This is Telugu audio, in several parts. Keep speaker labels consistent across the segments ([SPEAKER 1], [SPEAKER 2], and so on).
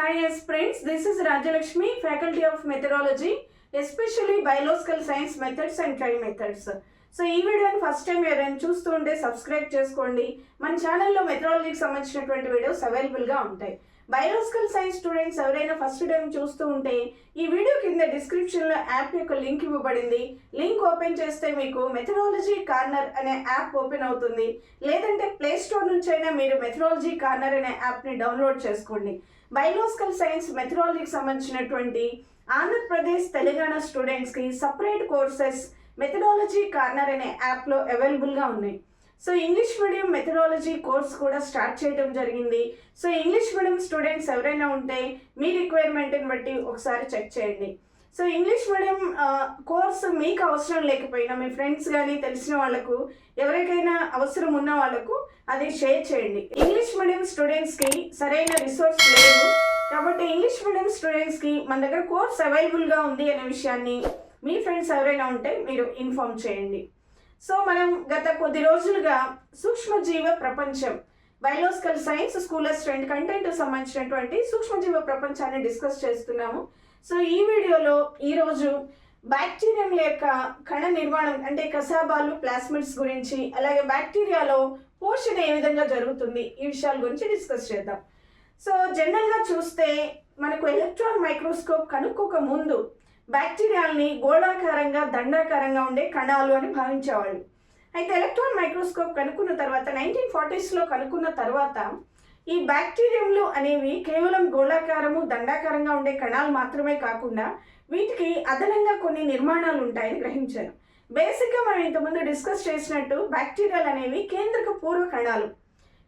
[SPEAKER 1] Hi yes friends this is Rajalakshmi faculty of methodology especially biological science methods and try methods so ఈ వీడియోని ఫస్ట్ టైం ఎవరైనా చూస్తుంటే సబ్స్క్రైబ్ చేసుకోండి. మన ఛానల్లో మెథడాలజీకి సంబంధించినటువంటి వీడియోస్ అవైలబుల్గా ఉంటాయి. బయోలాజికల్ సైన్స్ స్టూడెంట్స్ ఎవరైనా ఫస్ట్ టైం చూస్తూ ఉంటే ఈ వీడియో కింద డిస్క్రిప్షన్లో యాప్ యొక్క లింక్ ఇవ్వబడింది. లింక్ ఓపెన్ చేస్తే మీకు మెథడాలజీ కార్నర్ అనే యాప్ ఓపెన్ అవుతుంది. లేదంటే ప్లే స్టోర్ నుంచి అయినా మీరు మెథడాలజీ కార్నర్ అనే యాప్ని డౌన్లోడ్ చేసుకోండి. బయోలాజికల్ సైన్స్ మెథడాలజీకి సంబంధించినటువంటి ఆంధ్రప్రదేశ్ తెలంగాణ స్టూడెంట్స్కి సపరేట్ కోర్సెస్ మెథడాలజీ కార్నర్ అనే యాప్లో అవైలబుల్గా ఉన్నాయి. So English medium methodology course కూడా స్టార్ట్ చేయడం జరిగింది సో ఇంగ్లీష్ మీడియం స్టూడెంట్స్ ఎవరైనా ఉంటే మీ రిక్వైర్మెంట్ని బట్టి ఒకసారి చెక్ చేయండి సో ఇంగ్లీష్ మీడియం కోర్స్ మీకు అవసరం లేకపోయినా మీ ఫ్రెండ్స్ కానీ తెలిసిన వాళ్ళకు ఎవరికైనా అవసరం ఉన్న వాళ్ళకు అది షేర్ చేయండి ఇంగ్లీష్ మీడియం స్టూడెంట్స్కి సరైన రిసోర్స్ లేదు కాబట్టి ఇంగ్లీష్ మీడియం స్టూడెంట్స్కి మన దగ్గర కోర్స్ అవైలబుల్గా ఉంది అనే విషయాన్ని మీ ఫ్రెండ్స్ ఎవరైనా ఉంటే మీరు ఇన్ఫామ్ చేయండి సో మనం గత కొద్ది రోజులుగా సూక్ష్మజీవ ప్రపంచం biological science school strand content సంబంధించినటువంటి సూక్ష్మజీవ ప్రపంచాన్ని డిస్కస్ చేస్తున్నాము. సో ఈ వీడియోలో ఈరోజు బ్యాక్టీరియం యొక్క కణ నిర్మాణం అంటే కసాబాలు ప్లాస్మిడ్స్ గురించి అలాగే బ్యాక్టీరియాలో పోషణ ఏ విధంగా జరుగుతుంది ఈ విషయాల గురించి డిస్కస్ చేద్దాం. సో జనరల్గా చూస్తే మనకు ఎలక్ట్రాన్ మైక్రోస్కోప్ కనుక్కోక ముందు బ్యాక్టీరియాల్ని గోళాకారంగా దండాకారంగా ఉండే కణాలు అని భావించేవాళ్ళు. అయితే ఎలక్ట్రాన్ మైక్రోస్కోప్ కనుక్కున్న తర్వాత నైన్టీన్ ఫార్టీస్లో కనుక్కున్న తర్వాత ఈ బ్యాక్టీరియంలు అనేవి కేవలం గోళాకారము దండాకారంగా ఉండే కణాలు మాత్రమే కాకుండా వీటికి అదనంగా కొన్ని నిర్మాణాలు ఉంటాయని గ్రహించారు. బేసిక్గా మనం ఇంతకుముందు డిస్కస్ చేసినట్టు బ్యాక్టీరియాలు అనేవి కేంద్రక పూర్వ కణాలు.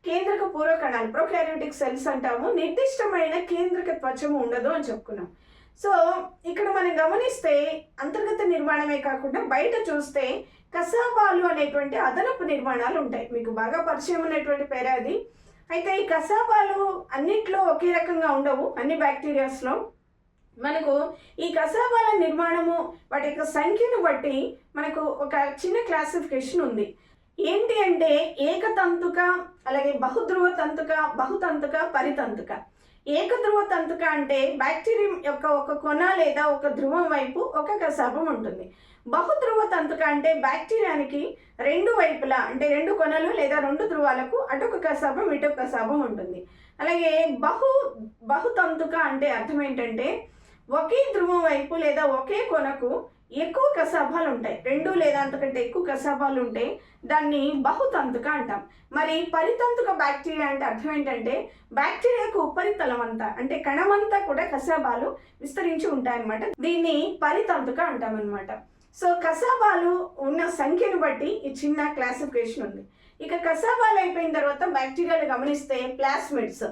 [SPEAKER 1] కేంద్రక పూర్వ కణాలు ప్రొకారియోటిక్ సెల్స్ అంటాము. నిర్దిష్టమైన కేంద్రక త్వచము ఉండదు అని చెప్పుకున్నాం. సో ఇక్కడ మనం గమనిస్తే అంతర్గత నిర్మాణమే కాకుండా బయట చూస్తే కసాబాలు అనేటువంటి అదనపు నిర్మాణాలు ఉంటాయి. మీకు బాగా పరిచయం ఉన్నటువంటి పేరే అది. అయితే ఈ కసాబాలు అన్నిట్లో ఒకే రకంగా ఉండవు అన్ని బ్యాక్టీరియాస్లో. మనకు ఈ కసాబాల నిర్మాణము వాటి యొక్క సంఖ్యను బట్టి మనకు ఒక చిన్న క్లాసిఫికేషన్ ఉంది. ఏంటి అంటే ఏకతంతుక అలాగే బహుధ్రువ తంతుక బహుతంతుక పరితంతుక. ఏకధ్రువ తంతుక అంటే బ్యాక్టీరియం యొక్క ఒక కొన లేదా ఒక ధ్రువం వైపు ఒక కసాపం ఉంటుంది. బహుధ్రువ తంతుక అంటే బ్యాక్టీరియానికి రెండు వైపులా అంటే రెండు కొనలు లేదా రెండు ధ్రువాలకు అటొక కసాపం ఇటొక కసాపం ఉంటుంది. అలాగే బహు బహుతంతుక అంటే అర్థం ఏంటంటే ఒకే ధ్రువం వైపు లేదా ఒకే కొనకు ఎక్కువ కసాబాలు ఉంటాయి. రెండు లేదా అంతకంటే ఎక్కువ కసాబాలు ఉంటే దాన్ని బహుతంతుక అంటాం. మరి పరితంతుక బ్యాక్టీరియా అంటే అర్థం ఏంటంటే బ్యాక్టీరియాకు ఉపరితలం అంతా అంటే కణమంతా కూడా కసాభాలు విస్తరించి ఉంటాయన్నమాట. దీన్ని పరితంతుక అంటాం అనమాట సో కసాబాలు ఉన్న సంఖ్యను బట్టి ఈ చిన్న క్లాసిఫికేషన్ ఉంది. ఇక కసాబాలు అయిపోయిన తర్వాత బ్యాక్టీరియాలు గమనిస్తే ప్లాస్మిడ్స్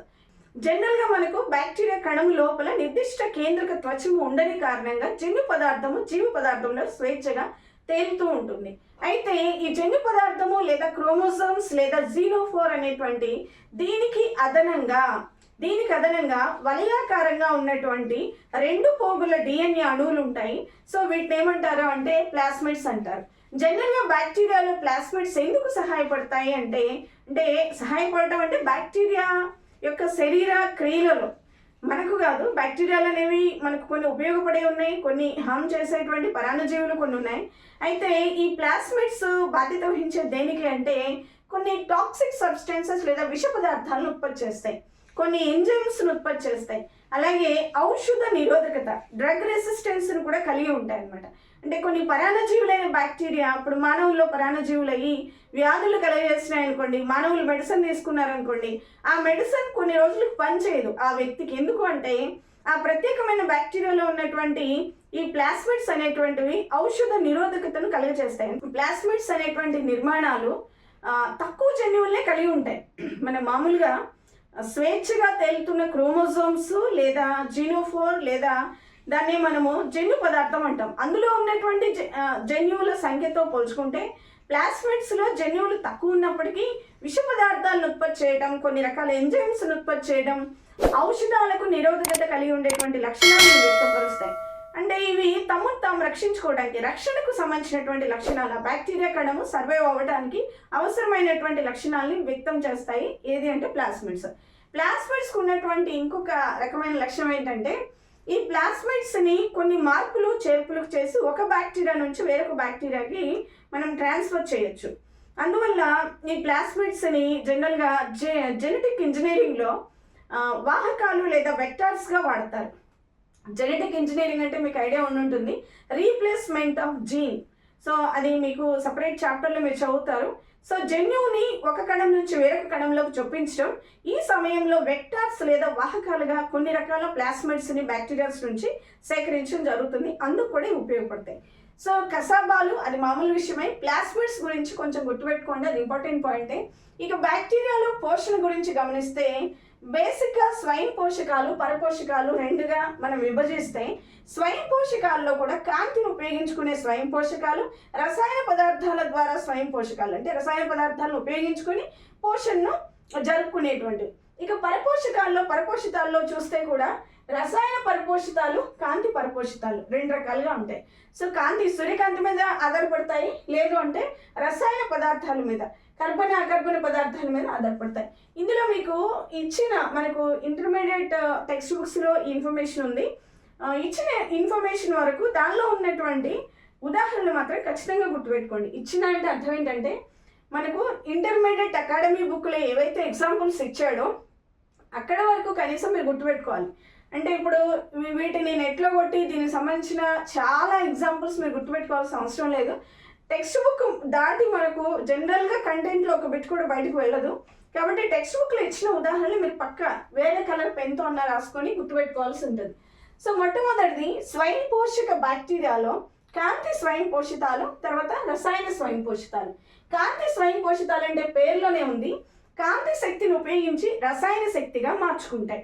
[SPEAKER 1] జనరల్గా మనకు బ్యాక్టీరియా కణం లోపల నిర్దిష్ట కేంద్రక త్వచము ఉండని కారణంగా జన్యు పదార్థము జీవ పదార్థంలో స్వేచ్ఛగా తేలుతూ ఉంటుంది. అయితే ఈ జన్యు పదార్థము లేదా క్రోమోజోమ్స్ లేదా జీనోఫోర్ అనేటువంటి దీనికి అదనంగా దీనికి అదనంగా వలయాకారంగా ఉన్నటువంటి రెండు పోగుల డిఎన్ఏ అణువులు ఉంటాయి. సో వీటిని ఏమంటారు అంటే ప్లాస్మిడ్స్ అంటారు. జనరల్గా బ్యాక్టీరియాలో ప్లాస్మిడ్స్ ఎందుకు సహాయపడతాయి అంటే అంటే సహాయపడటం అంటే బ్యాక్టీరియా యొక్క శరీర క్రియలలో మనకు కాదు బ్యాక్టీరియాలు అనేవి మనకు కొన్ని ఉపయోగపడే ఉన్నాయి కొన్ని హామ్ చేసేటువంటి పరాణజీవులు కొన్ని ఉన్నాయి. అయితే ఈ ప్లాస్మిడ్స్ బాధ్యత వహించే దేనికి అంటే కొన్ని టాక్సిక్ సబ్స్టెన్సెస్ లేదా విష పదార్థాలను ఉత్పత్తి చేస్తాయి. కొన్ని ఎంజైమ్స్ను ఉత్పత్తి చేస్తాయి. అలాగే ఔషధ నిరోధకత డ్రగ్ రెసిస్టెన్స్ను కూడా కలిగి ఉంటాయి అన్నమాట అంటే కొన్ని పరాణజీవులైన బ్యాక్టీరియా అప్పుడు మానవుల్లో పరాన్నజీవులు అయ్యి వ్యాధులు కలగజేసినాయి అనుకోండి మానవులు మెడిసిన్ తీసుకున్నారనుకోండి ఆ మెడిసిన్ కొన్ని రోజులకు పనిచేయదు. ఆ వ్యక్తికి ఎందుకు అంటే ఆ ప్రత్యేకమైన బ్యాక్టీరియాలో ఉన్నటువంటి ఈ ప్లాస్మిడ్స్ అనేటువంటివి ఔషధ నిరోధకతను కలుగజేస్తాయి. ప్లాస్మిడ్స్ అనేటువంటి నిర్మాణాలు తక్కువ జన్యువులనే కలిగి ఉంటాయి. మన మామూలుగా స్వేచ్ఛగా తేలుతున్న క్రోమోజోమ్స్ లేదా జీనోఫోర్ లేదా దాన్ని మనము జన్యు పదార్థం అంటాం. అందులో ఉన్నటువంటి జన్యువుల సంఖ్యతో పోల్చుకుంటే ప్లాస్మిడ్స్లో జన్యువులు తక్కువ ఉన్నప్పటికీ విష పదార్థాలను ఉత్పత్తి చేయడం కొన్ని రకాల ఎంజైమ్స్ను ఉత్పత్తి చేయడం ఔషధాలకు నిరోధకత కలిగి ఉండేటువంటి లక్షణాలను వ్యక్తపరుస్తాయి. అంటే ఇవి తమను తాము రక్షించుకోవడానికి రక్షణకు సంబంధించినటువంటి లక్షణాలు. బ్యాక్టీరియా కణము సర్వైవ్ అవ్వడానికి అవసరమైనటువంటి లక్షణాలని వ్యక్తం చేస్తాయి. ఏది అంటే ప్లాస్మిడ్స్. ప్లాస్మిడ్స్కి ఉన్నటువంటి ఇంకొక రకమైన లక్షణం ఏంటంటే ఈ ప్లాస్మిడ్స్ని కొన్ని మార్పులు చేర్పులు చేసి ఒక బ్యాక్టీరియా నుంచి వేరొక బ్యాక్టీరియాకి మనం ట్రాన్స్ఫర్ చేయొచ్చు. అందువల్ల ఈ ప్లాస్మిడ్స్ని జనరల్గా జె జెనెటిక్ ఇంజనీరింగ్లో వాహకాలు లేదా వెక్టార్స్గా వాడతారు. జెనెటిక్ ఇంజనీరింగ్ అంటే మీకు ఐడియా ఉండుంటుంది రీప్లేస్మెంట్ ఆఫ్ జీన్. సో అది మీకు సపరేట్ చాప్టర్లో మీరు చదువుతారు. సో జన్యువుని ఒక కణం నుంచి వేరొక కణంలోకి చొప్పించడం ఈ సమయంలో వెక్టార్స్ లేదా వాహకాలుగా కొన్ని రకాల ప్లాస్మిడ్స్ని బ్యాక్టీరియాస్ నుంచి సేకరించడం జరుగుతుంది. అందుకు కూడా ఉపయోగపడతాయి. సో కసాబాలు అది మామూలు విషయమై. ప్లాస్మిడ్స్ గురించి కొంచెం గుర్తుపెట్టుకోండి అది ఇంపార్టెంట్ పాయింటే ఇక బ్యాక్టీరియాలో పోషణ గురించి గమనిస్తే బేసిక్గా స్వయం పోషకాలు పరపోషకాలు రెండుగా మనం విభజిస్తే స్వయం పోషకాల్లో కూడా కాంతిని ఉపయోగించుకునే స్వయం పోషకాలు రసాయన పదార్థాల ద్వారా స్వయం పోషకాలు అంటే రసాయన పదార్థాలను ఉపయోగించుకొని పోషణను జరుపుకునేటువంటివి ఇక పరపోషకాల్లో పరపోషితాల్లో చూస్తే కూడా రసాయన పరిపోషితాలు కాంతి పరిపోషితాలు రెండు రకాలుగా ఉంటాయి. సో కాంతి సూర్యకాంతి మీద ఆధారపడతాయి లేదు అంటే రసాయన పదార్థాల మీద. కర్బన అకర్బన పదార్థాల మీద ఆధారపడతాయి. ఇందులో మీకు ఇచ్చిన మనకు ఇంటర్మీడియట్ టెక్స్ట్ బుక్స్లో ఇన్ఫర్మేషన్ ఉంది. ఇచ్చిన ఇన్ఫర్మేషన్ వరకు దానిలో ఉన్నటువంటి ఉదాహరణలు మాత్రం ఖచ్చితంగా గుర్తుపెట్టుకోండి. ఇచ్చిన అంటే అర్థం ఏంటంటే మనకు ఇంటర్మీడియట్ అకాడమీ బుక్లో ఏవైతే ఎగ్జాంపుల్స్ ఇచ్చాడో అక్కడ వరకు కనీసం మీరు గుర్తుపెట్టుకోవాలి. అంటే ఇప్పుడు వీటిని నెట్లో కొట్టి దీనికి సంబంధించిన చాలా ఎగ్జాంపుల్స్ మీరు గుర్తుపెట్టుకోవాల్సిన అవసరం లేదు. టెక్స్ట్ బుక్ దాటి మనకు జనరల్గా కంటెంట్లో ఒక బిట్ కూడా బయటకు వెళ్ళదు. కాబట్టి టెక్స్ట్ బుక్లో ఇచ్చిన ఉదాహరణలు మీరు పక్క వేరే కలర్ పెన్తో అన్న రాసుకొని గుర్తుపెట్టుకోవాల్సి ఉంటుంది. సో మొట్టమొదటిది స్వయం పోషక బ్యాక్టీరియాలో కాంతి స్వయం పోషితాలు తర్వాత రసాయన స్వయం పోషితాలు. కాంతి స్వయం పోషితాలు అంటే పేర్లోనే ఉంది. కాంతి శక్తిని ఉపయోగించి రసాయన శక్తిగా మార్చుకుంటాయి.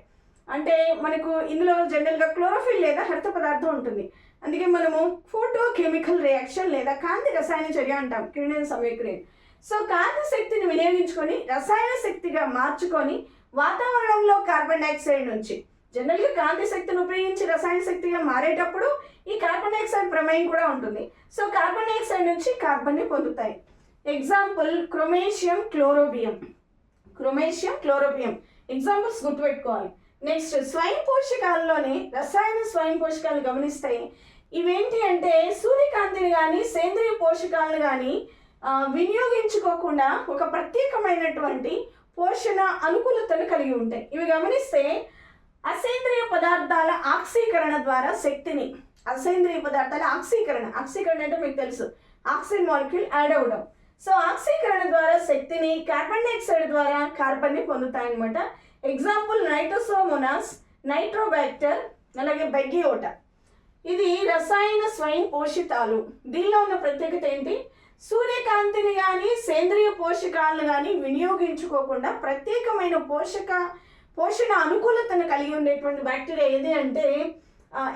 [SPEAKER 1] అంటే మనకు ఇందులో జనరల్గా క్లోరోఫిల్ లేదా హరిత పదార్థం ఉంటుంది. అందుకే మనము ఫోటో కెమికల్ రియాక్షన్ లేదా కాంతి రసాయన చర్య అంటాం కిరణ్ సమయక్రియ సో కాంతి శక్తిని వినియోగించుకొని రసాయన శక్తిగా మార్చుకొని వాతావరణంలో కార్బన్ డైఆక్సైడ్ నుంచి జనరల్గా కాంతి శక్తిని ఉపయోగించి రసాయన శక్తిగా మారేటప్పుడు ఈ కార్బన్ డైఆక్సైడ్ ప్రమేయం కూడా ఉంటుంది. సో కార్బన్ డైఆక్సైడ్ నుంచి కార్బన్ని పొందుతాయి. Example Chromatium Chlorobium. Chromatium Chlorobium. Examples గుర్తుపెట్టుకోవాలి. నెక్స్ట్ స్వయం పోషకాల్లోనే రసాయన స్వయం పోషకాలు గమనిస్తే ఇవేంటి అంటే సూర్యకాంతిని కానీ సేంద్రియ పోషకాలను కానీ వినియోగించుకోకుండా ఒక ప్రత్యేకమైనటువంటి పోషణ అనుకూలతను కలిగి ఉంటాయి. ఇవి గమనిస్తే అసేంద్రియ పదార్థాల ఆక్సీకరణ ద్వారా శక్తిని అసేంద్రియ పదార్థాల ఆక్సీకరణ ఆక్సీకరణ అంటే మీకు తెలుసు. ఆక్సిజన్ మాలిక్యూల్ యాడ్ అవ్వడం. సో ఆక్సీకరణ ద్వారా శక్తిని కార్బన్ డైఆక్సైడ్ ద్వారా కార్బన్ని పొందుతాయన్నమాట. ఎగ్జాంపుల్ నైట్రోసోమోనాస్ నైట్రోబ్యాక్టర్ అలాగే బెగ్గియోట. ఇది రసాయన స్వయం పోషితాలు. దీనిలో ఉన్న ప్రత్యేకత ఏంటి? సూర్యకాంతిని కానీ సేంద్రియ పోషకాలను కానీ వినియోగించుకోకుండా ప్రత్యేకమైన పోషక పోషణ అనుకూలతను కలిగి ఉండేటువంటి బ్యాక్టీరియా ఏది అంటే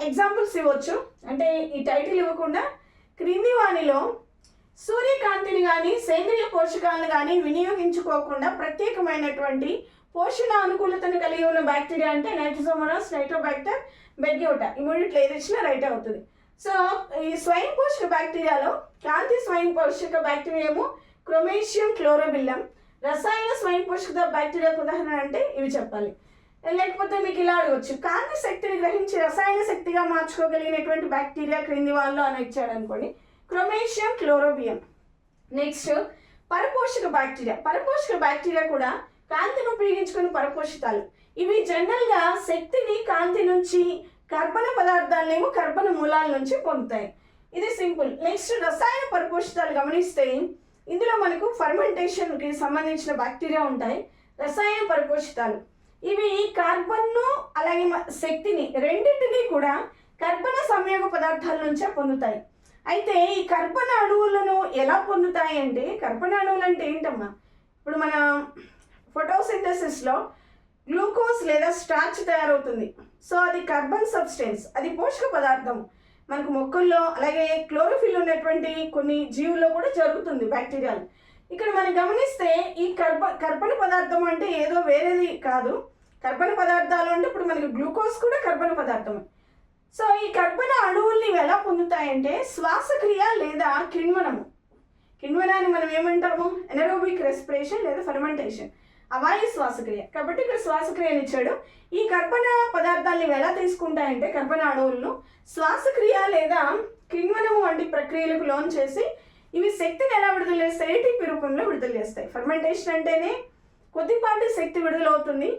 [SPEAKER 1] ఎగ్జాంపుల్స్ ఇవ్వచ్చు. అంటే ఈ టైటిల్ ఇవ్వకుండా క్రింది వాణిలో సూర్యకాంతిని కానీ సేంద్రియ పోషకాలను కానీ వినియోగించుకోకుండా ప్రత్యేకమైనటువంటి పోషణ అనుకూలతను కలిగి ఉన్న బ్యాక్టీరియా అంటే నైట్రోసోమోనాస్ నైట్రోబ్యాక్టర్ బెగ్యోటా ఈ మూడిట్లో ఏది రైట్ అవుతుంది. సో ఈ స్వయం పోషక బ్యాక్టీరియాలో కాంతి స్వయం పోషక బ్యాక్టీరియా ఏమో క్రొమేషియం క్లోరోబిల్లం. రసాయన స్వయం పోషక బ్యాక్టీరియాకు ఉదాహరణ అంటే ఇవి చెప్పాలి. లేకపోతే మీకు ఇలా అడగచ్చు. కాంతి శక్తిని గ్రహించి రసాయన శక్తిగా మార్చుకోగలిగినటువంటి బ్యాక్టీరియా క్రింది వాళ్ళు అని ఇచ్చాడు అనుకోండి. క్రొమేషియం క్లోరోబియం నెక్స్ట్ పరపోషక బ్యాక్టీరియా. పరపోషక బ్యాక్టీరియా కూడా కాంతిని ఉపయోగించుకుని పరపోషితాలు. ఇవి జనరల్గా శక్తిని కాంతి నుంచి కర్బన పదార్థాలనేమో కర్బన మూలాల నుంచి పొందుతాయి. ఇది సింపుల్. నెక్స్ట్ రసాయన పరపోషితాలు గమనిస్తే ఇందులో మనకు ఫర్మెంటేషన్కి సంబంధించిన బ్యాక్టీరియా ఉంటాయి. రసాయన పరిపోషితాలు. ఇవి కార్బన్ను అలాగే శక్తిని రెండింటినీ కూడా కర్బన సంయోగ పదార్థాల నుంచే పొందుతాయి. అయితే ఈ కర్బన అణువులను ఎలా పొందుతాయి అంటే కర్బన అణువులు అంటే ఏంటమ్మా? ఇప్పుడు మన ఫోటోసింథసిస్లో గ్లూకోజ్ లేదా స్టార్చ్ తయారవుతుంది. సో అది కార్బన్ సబ్స్టెన్స్ అది పోషక పదార్థం. మనకు మొక్కల్లో అలాగే క్లోరోఫిల్ ఉన్నటువంటి కొన్ని జీవుల్లో కూడా జరుగుతుంది బ్యాక్టీరియాలు. ఇక్కడ మనం గమనిస్తే ఈ కర్బ కర్బన పదార్థం అంటే ఏదో వేరేది కాదు. కర్బన పదార్థాలు అంటే ఇప్పుడు మనకి గ్లూకోజ్ కూడా కర్బన పదార్థమే సో ఈ కర్బన అణువుల్ని ఎలా పొందుతాయంటే శ్వాసక్రియ లేదా కిణ్వనము కిణ్వనాన్ని మనం ఏమంటాము? ఎనరోబిక్ రెస్పిరేషన్ లేదా ఫర్మెంటేషన్ అవాయు శ్వాసక్రియ. కాబట్టి ఇక్కడ శ్వాసక్రియని ఇచ్చాడు ఈ కర్బన పదార్థాలను ఇవి ఎలా తీసుకుంటాయంటే కర్బన అణువులను శ్వాసక్రియ లేదా కిణ్వనము వంటి ప్రక్రియలకు లోన్ చేసి ఇవి శక్తిని ఎలా విడుదల చేస్తాయి? ఏటీపీ రూపంలో విడుదల చేస్తాయి. ఫర్మెంటేషన్ అంటేనే కొద్దిపాటి శక్తి విడుదలవుతుంది.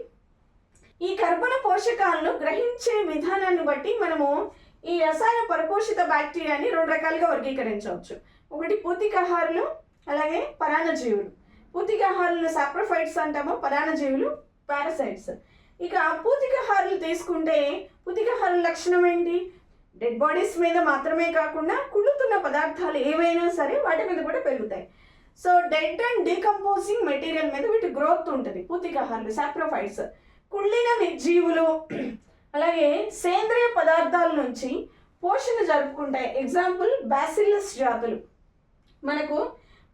[SPEAKER 1] ఈ కర్బన పోషకాలను గ్రహించే విధానాన్ని బట్టి మనము ఈ రసాయన పరిపోషిత బ్యాక్టీరియాని రెండు రకాలుగా వర్గీకరించవచ్చు. ఒకటి పూతికాహారులు అలాగే పరాన్నజీవులు. పూతికాహారులు సాప్రోఫైట్స్ అంటాము? పరాణజీవులు? పారాసైడ్స్ ఇక పూతికాహారులు తీసుకుంటే పూతికాహారుల లక్షణం ఏంటి? డెడ్ బాడీస్ మీద మాత్రమే కాకుండా కుళ్ళుతున్న పదార్థాలు ఏవైనా సరే వాటి మీద కూడా పెరుగుతాయి. So dead and decomposing material మీద వీటి గ్రోత్ ఉంటుంది పూతికాహారులు సాప్రోఫైట్స్ కుళ్ళిన జీవులు అలాగే సేంద్రియ పదార్థాల నుంచి పోషణ జరుపుకుంటాయి. ఎగ్జాంపుల్ బ్యాసిల్లస్ జాతులు. మనకు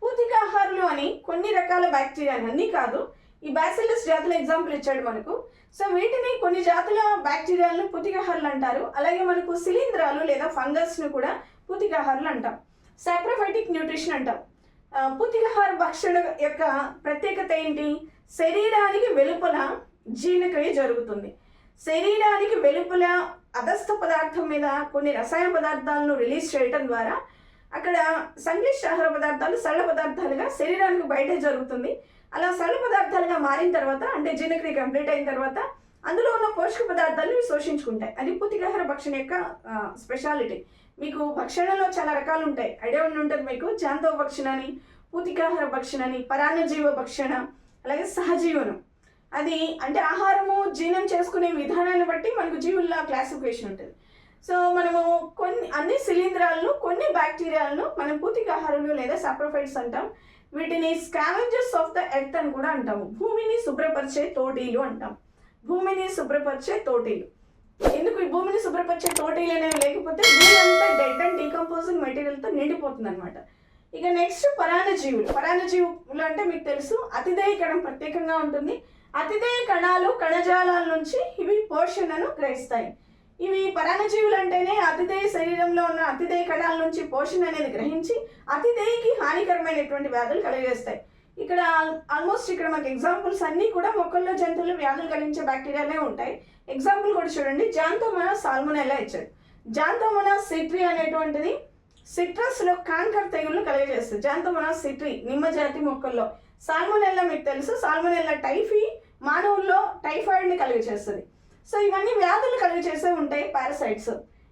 [SPEAKER 1] పూతికాహారులు అని కొన్ని రకాల బ్యాక్టీరియా అన్నీ కాదు. ఈ బ్యాసిల్లస్ జాతుల ఎగ్జాంపుల్ ఇచ్చాడు మనకు. సో వీటిని కొన్ని జాతుల బ్యాక్టీరియాలను పూతికాహారులు అంటారు. అలాగే మనకు శిలీంధ్రాలు లేదా ఫంగస్ను కూడా పూతికాహారులు అంటాం. సాక్రోఫైటిక్ న్యూట్రిషన్ అంటాం. ఆ, పూతికాహార భక్షణ యొక్క ప్రత్యేకత ఏంటి? శరీరానికి వెలుపల జీర్ణక్రియ జరుగుతుంది. శరీరానికి వెలుపల అధస్థ పదార్థం మీద కొన్ని రసాయన పదార్థాలను రిలీజ్ చేయటం ద్వారా అక్కడ సంక్లిష్ట ఆహార పదార్థాలు సరళ పదార్థాలుగా శరీరానికి బయట జరుగుతుంది. అలా సరళ పదార్థాలుగా మారిన తర్వాత అంటే జీర్ణక్రియ కంప్లీట్ అయిన తర్వాత అందులో ఉన్న పోషక పదార్థాలు శోషించుకుంటాయి. అది పూతికాహార భక్షణ యొక్క స్పెషాలిటీ మీకు భక్షణలో చాలా రకాలు ఉంటాయి. ఐడియా ఉండి ఉంటుంది మీకు. జాంతవ భక్షణ అని పూతికాహార భక్షణ అని పరాన్నజీవ భక్షణ అలాగే సహజీవనం. అది అంటే ఆహారము జీర్ణం చేసుకునే విధానాన్ని బట్టి మనకు జీవుల క్లాసిఫికేషన్ ఉంటుంది. సో మనము కొన్ని అన్ని శిలీంధ్రాలను కొన్ని బ్యాక్టీరియాలను మనం పూతికాహారులు లేదా సాప్రోఫైట్స్ అంటాం. వీటిని స్కావెంజర్స్ ఆఫ్ ద ఎర్త్ అని కూడా అంటాము. భూమిని శుభ్రపరిచే తోటీలు అంటాం. భూమిని శుభ్రపరిచే తోటీలు. ఎందుకు ఈ భూమిని శుభ్రపరిచే తోటీలు అనేవి లేకపోతే భూమి అంతా డెడ్ అండ్ డీకంపోజింగ్ మెటీరియల్తో నిండిపోతుంది అనమాట ఇక నెక్స్ట్ పరాణజీవులు పరాణజీవులు అంటే మీకు తెలుసు అతిదేయ కణం ప్రత్యేకంగా ఉంటుంది. అతిదేయ కణాలు కణజాలాల నుంచి ఇవి పోషణను గ్రహిస్తాయి. ఇవి పరాణజీవులు అంటేనే అతిథేయ శరీరంలో ఉన్న అతిథేయ కణాల నుంచి పోషణ అనేది గ్రహించి అతిదేయకి హానికరమైనటువంటి వ్యాధులు కలిగేస్తాయి. ఇక్కడ ఆల్మోస్ట్ ఇక్కడ మనకి ఎగ్జాంపుల్స్ అన్నీ కూడా మొక్కల్లో జంతువులు వ్యాధులు కలిగించే బ్యాక్టీరియాలే ఉంటాయి. ఎగ్జాంపుల్ కూడా చూడండి. జాంతోమోనా సాల్మోనెల్లా ఇచ్చాడు జాంతోమోనా సిట్రీ అనేటువంటిది సిట్రస్లో కాంకర్ తెగుళ్ళు కలిగజేస్తుంది. జాంతోమోనా సిట్రీ నిమ్మజాతి మొక్కల్లో. సాల్మోనెల్లా మీకు తెలుసు. సాల్మోనెల్లా టైఫీ మానవుల్లో టైఫాయిడ్ని కలిగజేస్తుంది. సో ఇవన్నీ వ్యాధులు కలిగజేసే ఉంటాయి పారాసైట్స్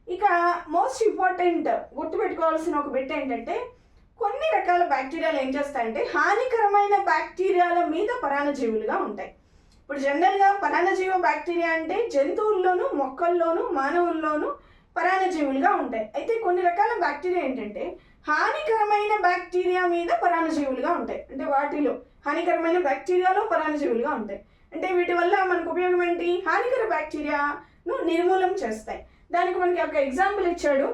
[SPEAKER 1] ఇక మోస్ట్ ఇంపార్టెంట్ గుర్తుపెట్టుకోవాల్సిన ఒక బిట్ ఏంటంటే కొన్ని రకాల బ్యాక్టీరియాలు ఏం చేస్తాయంటే హానికరమైన బ్యాక్టీరియాల మీద పరాణజీవులుగా ఉంటాయి. ఇప్పుడు జనరల్గా పరాణజీవ బ్యాక్టీరియా అంటే జంతువుల్లోనూ మొక్కల్లోనూ మానవుల్లోనూ పరాణజీవులుగా ఉంటాయి. అయితే కొన్ని రకాల బ్యాక్టీరియా ఏంటంటే హానికరమైన బ్యాక్టీరియా మీద పరాణజీవులుగా ఉంటాయి. అంటే వాటిలో హానికరమైన బ్యాక్టీరియాలో పరాణజీవులుగా ఉంటాయి. అంటే వీటి వల్ల మనకు ఉపయోగం ఏంటి? హానికర బ్యాక్టీరియాను నిర్మూలం చేస్తాయి. దానికి మనకి ఒక ఎగ్జాంపుల్ ఇచ్చాడు.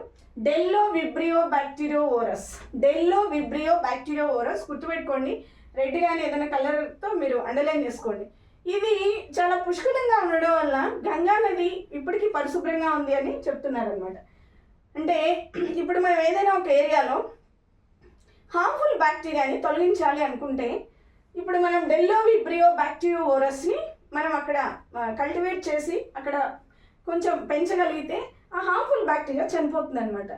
[SPEAKER 1] Bdellovibrio bacteriovorus. డెల్లో Vibrio bacteriovorus గుర్తుపెట్టుకోండి. రెడ్ కానీ ఏదైనా కలర్తో మీరు అండర్లైన్ చేసుకోండి. ఇది చాలా పుష్కలంగా ఉండడం వల్ల గంగా నది ఇప్పటికీ పరిశుభ్రంగా ఉంది అని చెప్తున్నారు అనమాట అంటే ఇప్పుడు మనం ఏదైనా ఒక ఏరియాలో హార్మ్ఫుల్ బ్యాక్టీరియాని తొలగించాలి అనుకుంటే ఇప్పుడు మనం డెల్లో విబ్రియో బ్యాక్టీరియో ఓరస్ని మనం అక్కడ కల్టివేట్ చేసి అక్కడ కొంచెం పెంచగలిగితే ఆ హార్మ్ఫుల్ బ్యాక్టీరియా చనిపోతుంది అనమాట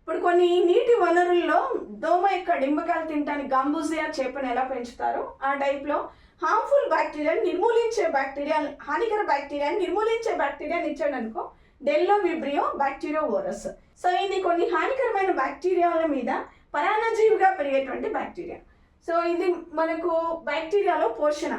[SPEAKER 1] ఇప్పుడు కొన్ని నీటి వనరుల్లో దోమ యొక్క డింబకాయలు తినడానికి గాంబూజియా చేపను ఎలా పెంచుతారో ఆ టైప్లో హార్మ్ఫుల్ బ్యాక్టీరియా నిర్మూలించే బ్యాక్టీరియా హానికర బ్యాక్టీరియాని నిర్మూలించే బ్యాక్టీరియాని ఇచ్చాడు అనుకో Bdellovibrio bacteriovorus so ఇది కొన్ని హానికరమైన బ్యాక్టీరియాల మీద పరాన్నజీవిగా పెరిగేటువంటి బ్యాక్టీరియా సో ఇది మనకు బ్యాక్టీరియాలో పోషణ.